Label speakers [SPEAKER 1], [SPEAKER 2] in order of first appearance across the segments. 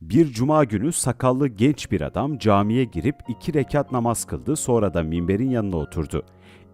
[SPEAKER 1] Bir cuma günü sakallı genç bir adam camiye girip iki rekat namaz kıldı sonra da minberin yanına oturdu.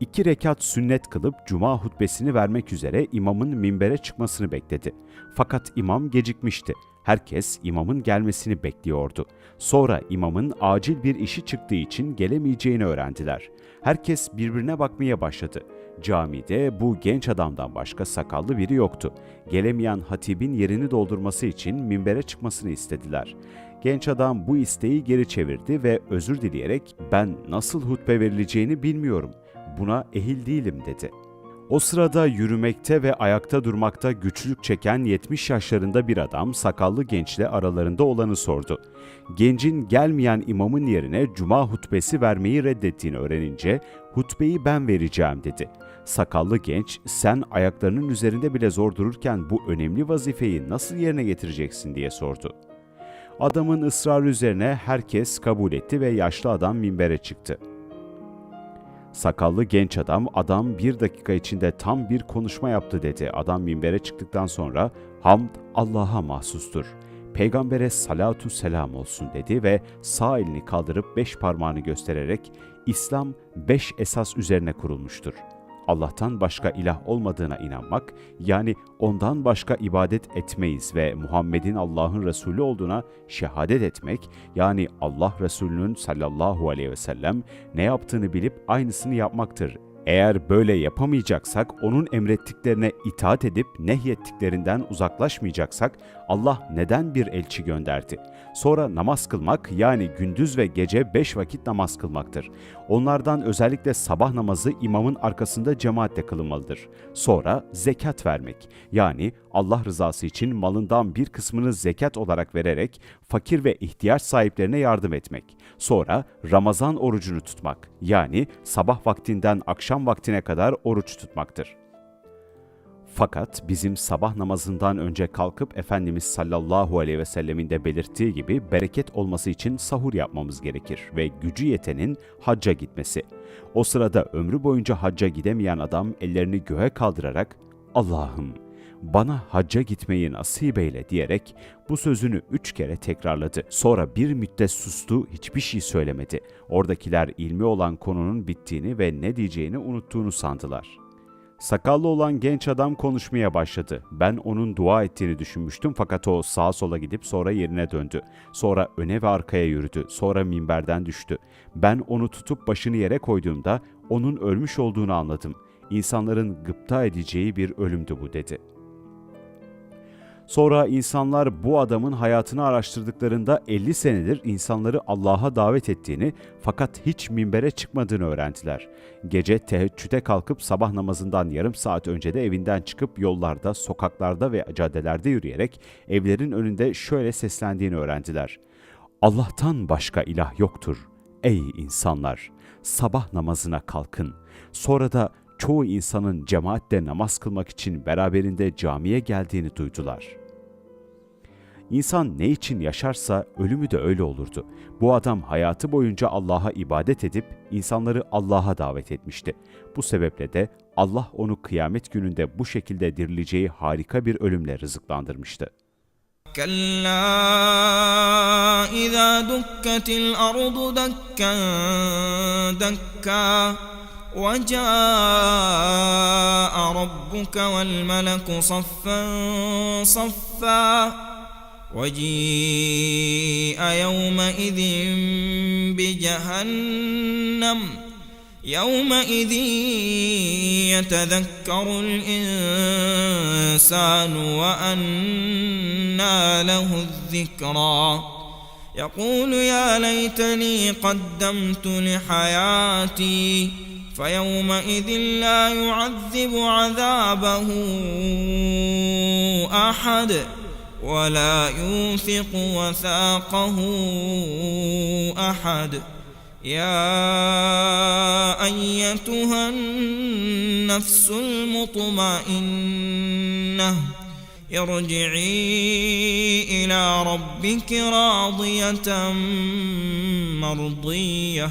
[SPEAKER 1] İki rekat sünnet kılıp cuma hutbesini vermek üzere imamın minbere çıkmasını bekledi. Fakat imam gecikmişti. Herkes imamın gelmesini bekliyordu. Sonra imamın acil bir işi çıktığı için gelemeyeceğini öğrendiler. Herkes birbirine bakmaya başladı. Camide bu genç adamdan başka sakallı biri yoktu. Gelemeyen hatibin yerini doldurması için minbere çıkmasını istediler. Genç adam bu isteği geri çevirdi ve özür dileyerek ben nasıl hutbe verileceğini bilmiyorum. Buna ehil değilim dedi. O sırada yürümekte ve ayakta durmakta güçlük çeken 70 yaşlarında bir adam sakallı gençle aralarında olanı sordu. Gencin gelmeyen imamın yerine cuma hutbesi vermeyi reddettiğini öğrenince hutbeyi ben vereceğim dedi. Sakallı genç sen ayaklarının üzerinde bile zor dururken bu önemli vazifeyi nasıl yerine getireceksin diye sordu. Adamın ısrarı üzerine herkes kabul etti ve yaşlı adam minbere çıktı. Sakallı genç adam, adam bir dakika içinde tam bir konuşma yaptı dedi. Adam minbere çıktıktan sonra hamd Allah'a mahsustur. Peygambere salatu selam olsun dedi ve sağ elini kaldırıp beş parmağını göstererek İslam beş esas üzerine kurulmuştur. Allah'tan başka ilah olmadığına inanmak, yani ondan başka ibadet etmeyiz ve Muhammed'in Allah'ın Resulü olduğuna şehadet etmek, yani Allah Resulü'nün sallallahu aleyhi ve sellem ne yaptığını bilip aynısını yapmaktır. Eğer böyle yapamayacaksak, onun emrettiklerine itaat edip nehyettiklerinden uzaklaşmayacaksak, Allah neden bir elçi gönderdi? Sonra namaz kılmak yani gündüz ve gece beş vakit namaz kılmaktır. Onlardan özellikle sabah namazı imamın arkasında cemaatle kılınmalıdır. Sonra zekat vermek yani Allah rızası için malından bir kısmını zekat olarak vererek fakir ve ihtiyaç sahiplerine yardım etmek. Sonra Ramazan orucunu tutmak yani sabah vaktinden akşam vaktine kadar oruç tutmaktır. Fakat bizim sabah namazından önce kalkıp Efendimiz sallallahu aleyhi ve sellemin de belirttiği gibi bereket olması için sahur yapmamız gerekir ve gücü yetenin hacca gitmesi. O sırada ömrü boyunca hacca gidemeyen adam ellerini göğe kaldırarak Allah'ım bana hacca gitmeyi nasip eyle diyerek bu sözünü üç kere tekrarladı. Sonra bir müddet sustu, hiçbir şey söylemedi. Oradakiler ilmi olan konunun bittiğini ve ne diyeceğini unuttuğunu sandılar. Sakallı olan genç adam konuşmaya başladı. Ben onun dua ettiğini düşünmüştüm fakat o sağa sola gidip sonra yerine döndü. Sonra öne ve arkaya yürüdü. Sonra minberden düştü. Ben onu tutup başını yere koyduğumda onun ölmüş olduğunu anladım. İnsanların gıpta edeceği bir ölümdü bu dedi.'' Sonra insanlar bu adamın hayatını araştırdıklarında 50 senedir insanları Allah'a davet ettiğini fakat hiç minbere çıkmadığını öğrendiler. Gece teheccüde kalkıp sabah namazından yarım saat önce de evinden çıkıp yollarda, sokaklarda ve caddelerde yürüyerek evlerin önünde şöyle seslendiğini öğrendiler. Allah'tan başka ilah yoktur. Ey insanlar! Sabah namazına kalkın. Sonra da çoğu insanın cemaatle namaz kılmak için beraberinde camiye geldiğini duydular. İnsan ne için yaşarsa ölümü de öyle olurdu. Bu adam hayatı boyunca Allah'a ibadet edip insanları Allah'a davet etmişti. Bu sebeple de Allah onu kıyamet gününde bu şekilde dirileceği harika bir ölümle rızıklandırmıştı.
[SPEAKER 2] كلا إذا دكت الأرض دكا دكا وجاء ربك والملك صفا صفا وجيء يومئذ بجهنم يومئذ يتذكر الإنسان وأنى له الذكرى. يقول يا ليتني قدمت لحياتي فيومئذ لا يعذب عذابه أحد ولا يوثق وثاقه أحد. يا أيتها النفس المطمئنة ارجعي إلى ربك راضية مرضية.